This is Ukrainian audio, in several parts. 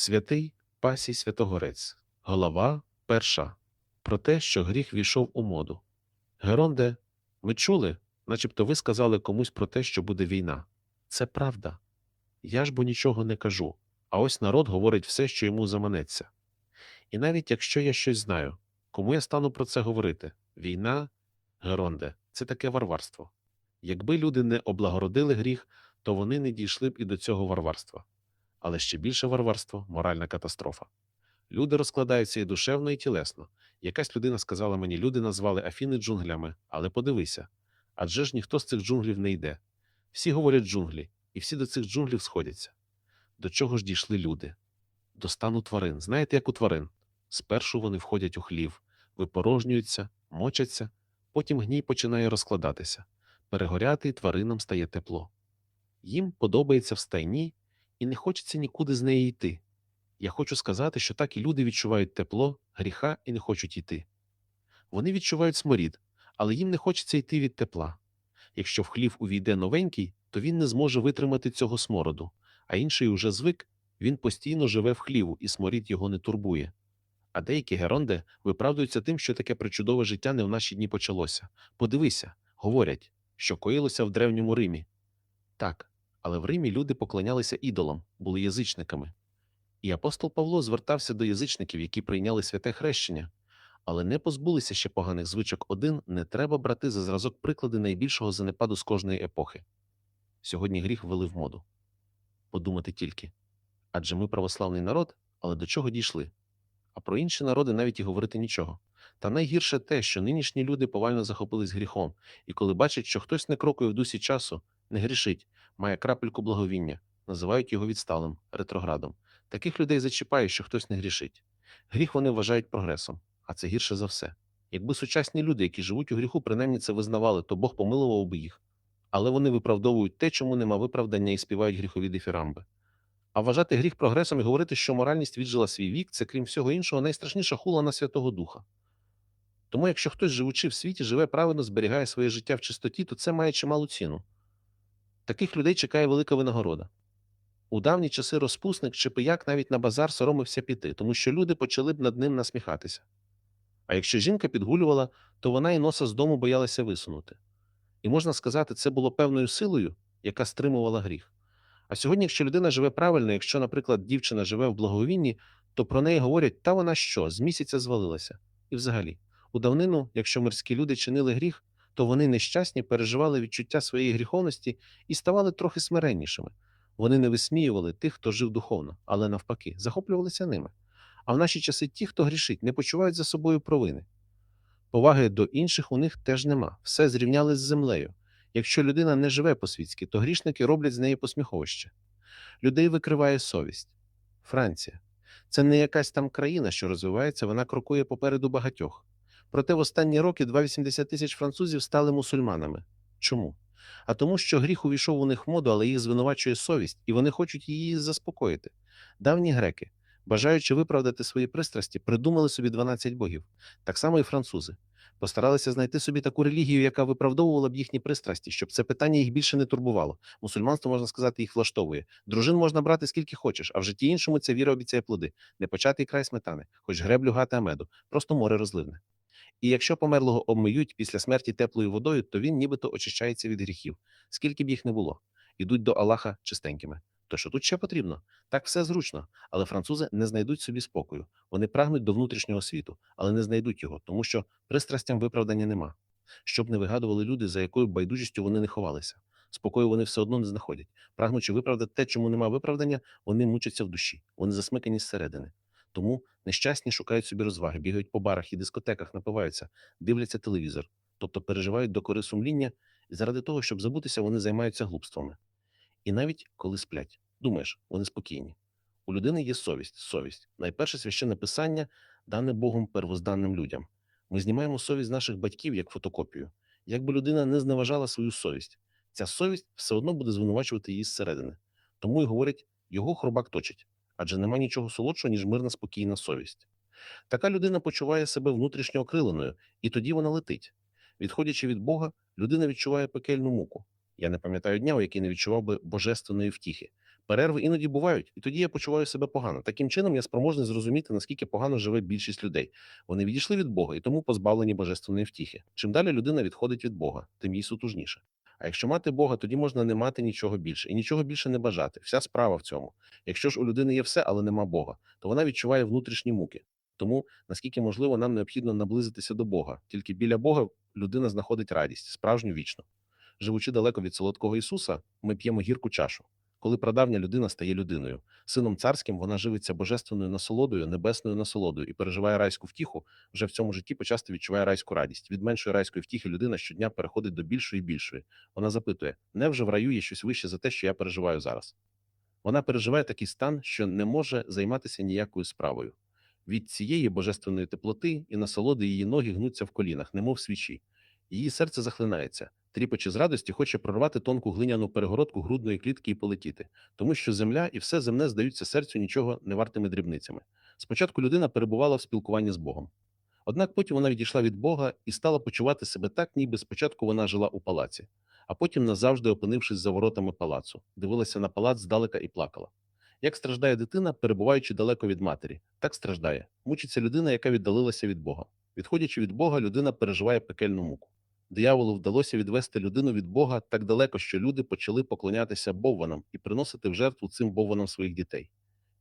Святий Пасій Святогорець. Голова перша. Про те, що гріх війшов у моду. Геронде, ми чули, начебто ви сказали комусь про те, що буде війна. Це правда. Я ж бо нічого не кажу, а ось народ говорить все, що йому заманеться. І навіть якщо я щось знаю, кому я стану про це говорити? Війна, Геронде, це таке варварство. Якби люди не облагородили гріх, то вони не дійшли б і до цього варварства. Але ще більше варварство моральна катастрофа. Люди розкладаються і душевно, і тілесно. Якась людина сказала мені, люди назвали Афіни джунглями, але подивися адже ж ніхто з цих джунглів не йде. Всі говорять джунглі, і всі до цих джунглів сходяться. До чого ж дійшли люди? До стану тварин. Знаєте, як у тварин? Спершу вони входять у хлів, випорожнюються, мочаться, потім гній починає розкладатися. Перегоряти тваринам стає тепло. Їм подобається в стайні, і не хочеться нікуди з неї йти. Я хочу сказати, що так і люди відчувають тепло, гріха і не хочуть йти. Вони відчувають сморід, але їм не хочеться йти від тепла. Якщо в хлів увійде новенький, то він не зможе витримати цього смороду, а інший уже звик, він постійно живе в хліву, і сморід його не турбує. А деякі геронди виправдуються тим, що таке причудове життя не в наші дні почалося. Подивися, говорять, що коїлося в древньому Римі. Так, але в Римі люди поклонялися ідолам, були язичниками. І апостол Павло звертався до язичників, які прийняли святе хрещення, але не позбулися ще поганих звичок один, не треба брати за зразок приклади найбільшого занепаду з кожної епохи. Сьогодні гріх ввели в моду. Подумати тільки. Адже ми православний народ, але до чого дійшли? А про інші народи навіть і говорити нічого. Та найгірше те, що нинішні люди повально захопились гріхом, і коли бачать, що хтось не крокує в дусі часу, не грішить, має крапельку благовіння, називають його відсталим, ретроградом. Таких людей зачіпає, що хтось не грішить. Гріх вони вважають прогресом, а це гірше за все. Якби сучасні люди, які живуть у гріху, принаймні це визнавали, то Бог помилував би їх. Але вони виправдовують те, чому нема виправдання і співають гріхові дифірамби. А вважати гріх прогресом і говорити, що моральність віджила свій вік, це, крім всього іншого, найстрашніша хула на Святого Духа. Тому, якщо хтось, живучи в світі, живе правильно, зберігає своє життя в чистоті, то це має чималу ціну. Таких людей чекає велика винагорода. У давні часи розпусник чи пияк навіть на базар соромився піти, тому що люди почали б над ним насміхатися. А якщо жінка підгулювала, то вона і носа з дому боялася висунути. І можна сказати, це було певною силою, яка стримувала гріх. А сьогодні, якщо людина живе правильно, якщо, наприклад, дівчина живе в благовінні, то про неї говорять, та вона що, з місяця звалилася. І взагалі, у давнину, якщо мирські люди чинили гріх, то вони нещасні переживали відчуття своєї гріховності і ставали трохи смиреннішими. Вони не висміювали тих, хто жив духовно, але навпаки, захоплювалися ними. А в наші часи ті, хто грішить, не почувають за собою провини. Поваги до інших у них теж нема, все зрівняли з землею. Якщо людина не живе по-світськи, то грішники роблять з неї посміховище. Людей викриває совість. Франція це не якась там країна, що розвивається, вона крокує попереду багатьох. Проте в останні роки 2,80 тисяч французів стали мусульманами. Чому? А тому, що гріх увійшов у них в моду, але їх звинувачує совість, і вони хочуть її заспокоїти. Давні греки, бажаючи виправдати свої пристрасті, придумали собі 12 богів, так само і французи. Постаралися знайти собі таку релігію, яка виправдовувала б їхні пристрасті, щоб це питання їх більше не турбувало. Мусульманство, можна сказати, їх влаштовує. Дружин можна брати скільки хочеш, а в житті іншому ця віра обіцяє плоди. Не початий край сметани, хоч греблю гати амеду, просто море розливне. І якщо померлого обмиють після смерті теплою водою, то він нібито очищається від гріхів, скільки б їх не було. Ідуть до Аллаха чистенькими. То що тут ще потрібно? Так все зручно, але французи не знайдуть собі спокою. Вони прагнуть до внутрішнього світу, але не знайдуть його, тому що пристрастям виправдання нема. Щоб не вигадували люди, за якою байдужістю вони не ховалися. Спокою вони все одно не знаходять. Прагнучи виправдати те, чому нема виправдання, вони мучаться в душі, вони засмикані зсередини. Тому нещасні шукають собі розваги, бігають по барах і дискотеках, напиваються, дивляться телевізор, тобто переживають до кори сумління, і заради того, щоб забутися, вони займаються глупствами. І навіть коли сплять, думаєш, вони спокійні. У людини є совість, совість. Найперше священне писання дане Богом первозданним людям. Ми знімаємо совість наших батьків як фотокопію. Якби людина не зневажала свою совість, ця совість все одно буде звинувачувати її зсередини. Тому й говорять, його хробак точить, адже нема нічого солодшого, ніж мирна спокійна совість. Така людина почуває себе внутрішньо окриленою, і тоді вона летить. Відходячи від Бога, людина відчуває пекельну муку. Я не пам'ятаю дня, у який не відчував би божественної втіхи. Перерви іноді бувають, і тоді я почуваю себе погано. Таким чином, я спроможний зрозуміти, наскільки погано живе більшість людей. Вони відійшли від Бога і тому позбавлені божественної втіхи. Чим далі людина відходить від Бога, тим їй сутужніше. А якщо мати Бога, тоді можна не мати нічого більше і нічого більше не бажати. Вся справа в цьому. Якщо ж у людини є все, але нема Бога, то вона відчуває внутрішні муки. Тому, наскільки можливо, нам необхідно наблизитися до Бога. Тільки біля Бога людина знаходить радість, справжню вічну. Живучи далеко від солодкого Ісуса, ми п'ємо гірку чашу. Коли прадавня людина стає людиною, сином царським вона живиться божественною насолодою, небесною насолодою і переживає райську втіху, вже в цьому житті почасти відчуває райську радість. Від меншої райської втіхи людина щодня переходить до більшої і більшої. Вона запитує: невже в раю є щось вище за те, що я переживаю зараз? Вона переживає такий стан, що не може займатися ніякою справою. Від цієї божественної теплоти і насолоди її ноги гнуться в колінах, немов свічі. Її серце захлинається, тріпоче з радості, хоче прорвати тонку глиняну перегородку грудної клітки і полетіти, тому що земля і все земне здаються серцю нічого не вартими дрібницями. Спочатку людина перебувала в спілкуванні з Богом. Однак потім вона відійшла від Бога і стала почувати себе так, ніби спочатку вона жила у палаці, а потім, назавжди опинившись за воротами палацу, дивилася на палац здалека і плакала. Як страждає дитина, перебуваючи далеко від матері, так страждає. Мучиться людина, яка віддалилася від Бога. Відходячи від Бога, людина переживає пекельну муку. Дияволу вдалося відвести людину від Бога так далеко, що люди почали поклонятися бовванам і приносити в жертву цим бовванам своїх дітей.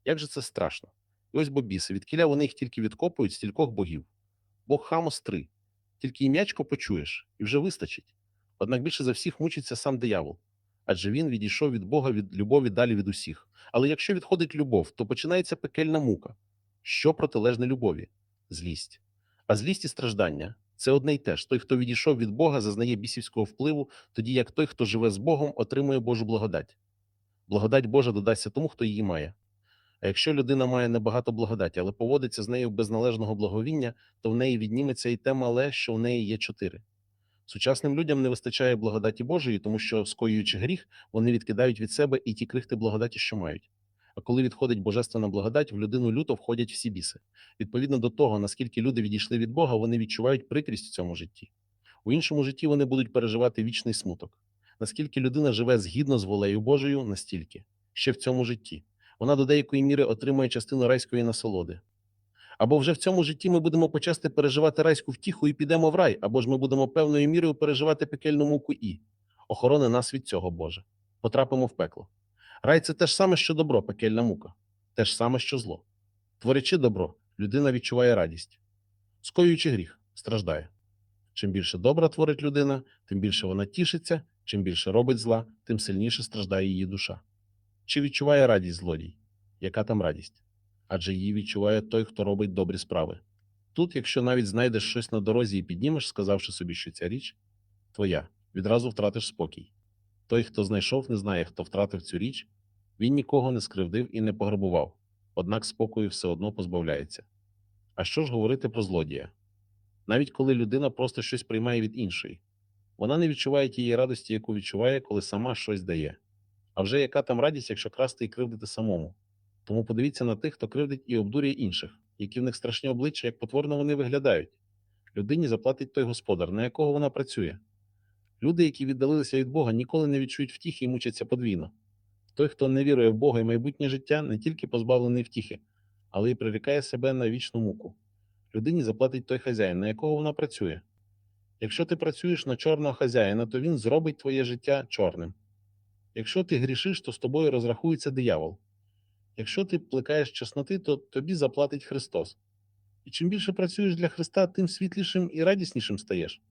Як же це страшно? І ось бобіси, відкіля вони їх тільки відкопують стількох богів. Бог Хамос три. Тільки ім'ячко почуєш, і вже вистачить. Однак більше за всіх мучиться сам диявол, адже він відійшов від Бога від любові далі від усіх. Але якщо відходить любов, то починається пекельна мука. Що протилежне любові? Злість. А злість і страждання це одне й те ж. Той, хто відійшов від Бога, зазнає бісівського впливу, тоді як той, хто живе з Богом, отримує Божу благодать. Благодать Божа додасться тому, хто її має. А якщо людина має небагато благодаті, але поводиться з нею без належного благовіння, то в неї відніметься і те мале, що в неї є чотири. Сучасним людям не вистачає благодаті Божої, тому що, скоюючи гріх, вони відкидають від себе і ті крихти благодаті, що мають. А коли відходить божественна благодать, в людину люто входять всі біси. Відповідно до того, наскільки люди відійшли від Бога, вони відчувають прикрість в цьому житті. У іншому житті вони будуть переживати вічний смуток. Наскільки людина живе згідно з волею Божою, настільки ще в цьому житті. Вона до деякої міри отримує частину райської насолоди. Або вже в цьому житті ми будемо почасти переживати райську втіху і підемо в рай, або ж ми будемо певною мірою переживати пекельну муку і охорони нас від цього, Боже. Потрапимо в пекло. Рай це те ж саме, що добро, пекельна мука, те ж саме, що зло. Творячи добро, людина відчуває радість, скоюючи гріх, страждає. Чим більше добра творить людина, тим більше вона тішиться, чим більше робить зла, тим сильніше страждає її душа. Чи відчуває радість злодій? Яка там радість? Адже її відчуває той, хто робить добрі справи. Тут, якщо навіть знайдеш щось на дорозі і піднімеш, сказавши собі, що ця річ твоя, відразу втратиш спокій. Той, хто знайшов, не знає, хто втратив цю річ, він нікого не скривдив і не пограбував, однак спокою все одно позбавляється. А що ж говорити про злодія? Навіть коли людина просто щось приймає від іншої, вона не відчуває тієї радості, яку відчуває, коли сама щось дає. А вже яка там радість, якщо красти і кривдити самому? Тому подивіться на тих, хто кривдить і обдурює інших, які в них страшні обличчя, як потворно вони виглядають. Людині заплатить той господар, на якого вона працює. Люди, які віддалилися від Бога, ніколи не відчують втіхи і мучаться подвійно. Той, хто не вірує в Бога і майбутнє життя, не тільки позбавлений втіхи, але й прирікає себе на вічну муку. Людині заплатить той хазяїн, на якого вона працює. Якщо ти працюєш на чорного хазяїна, то він зробить твоє життя чорним. Якщо ти грішиш, то з тобою розрахується диявол. Якщо ти плекаєш чесноти, то тобі заплатить Христос. І чим більше працюєш для Христа, тим світлішим і радіснішим стаєш.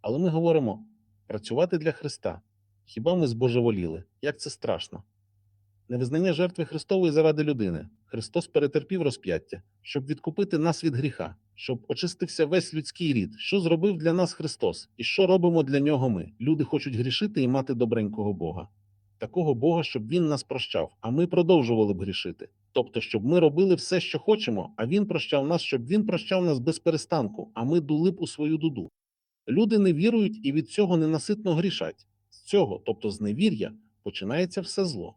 Але ми говоримо працювати для Христа. Хіба ми збожеволіли? Як це страшно? Невизнання жертви Христової заради людини. Христос перетерпів розп'яття, щоб відкупити нас від гріха, щоб очистився весь людський рід. Що зробив для нас Христос? І що робимо для нього ми? Люди хочуть грішити і мати добренького Бога. Такого Бога, щоб він нас прощав, а ми продовжували б грішити. Тобто, щоб ми робили все, що хочемо, а він прощав нас, щоб він прощав нас без перестанку, а ми дули б у свою дуду. Люди не вірують і від цього ненаситно грішать. З цього, тобто з невір'я, починається все зло.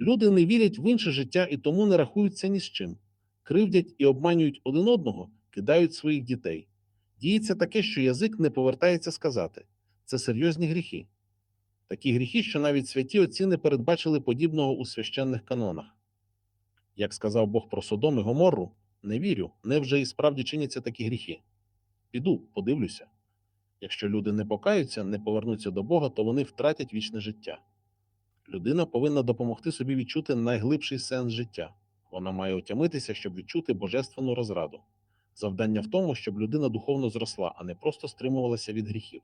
Люди не вірять в інше життя і тому не рахуються ні з чим. Кривдять і обманюють один одного, кидають своїх дітей. Діється таке, що язик не повертається сказати це серйозні гріхи. Такі гріхи, що навіть святі отці не передбачили подібного у священних канонах. Як сказав Бог про Содом і Гоморру, не вірю, невже і справді чиняться такі гріхи. Піду, подивлюся. Якщо люди не покаються, не повернуться до Бога, то вони втратять вічне життя. Людина повинна допомогти собі відчути найглибший сенс життя. Вона має отямитися, щоб відчути божественну розраду. Завдання в тому, щоб людина духовно зросла, а не просто стримувалася від гріхів.